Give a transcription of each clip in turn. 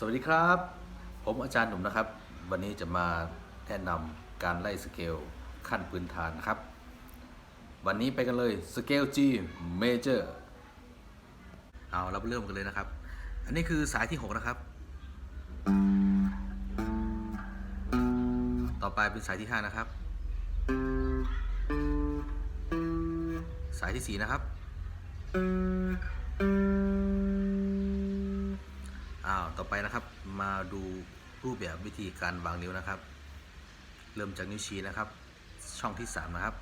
สวัสดีครับ ผมอาจารย์หนุ่มนะครับ วันนี้จะมาแนะนำการไล่สเกลขั้นพื้นฐานนะครับ วันนี้ไปกันเลยสเกล G Major เอาเราเริ่มกันเลยนะครับ อันนี้คือสายที่ 6 นะครับ ต่อไปเป็นสายที่ 5 นะครับ สายที่ 4 นะครับ อ้าวต่อไปนะครับ มาดูรูปแบบวิธีการวางนิ้วนะครับ เริ่มจากนิ้วชี้นะครับ ช่องที่ 3 นะครับ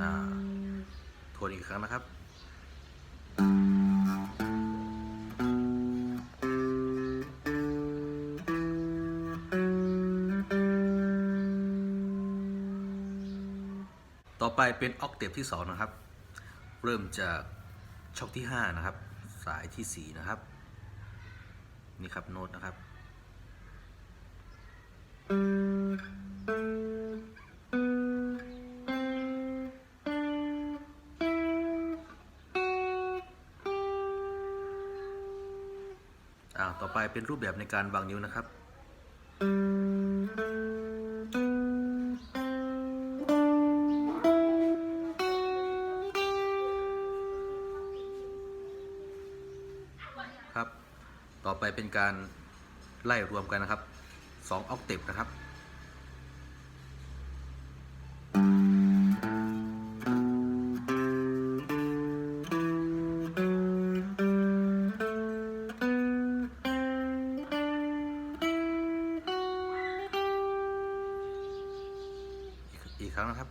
อ่าทวนอีกครั้งนะครับ ต่อไปเป็นออกเทปที่ 2 นะครับ เริ่มจากช่องที่ 5 นะครับ สายที่ 4 นะครับ นี่ครับโน้ตนะครับอ่าต่อไปเป็นรูปแบบในการวางนิ้วนะครับ ต่อไปเป็นการไล่รวมกันนะครับ2ออกเทปนะครับอีกครั้งนะครับ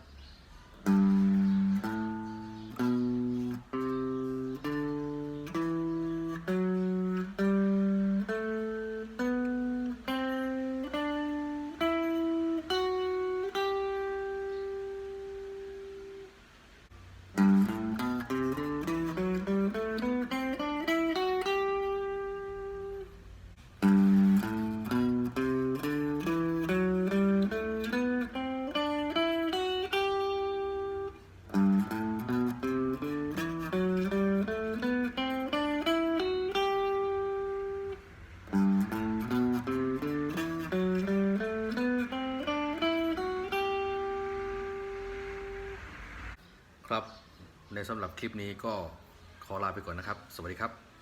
ในสำหรับคลิปนี้ก็ขอลาไปก่อนนะครับ สวัสดีครับ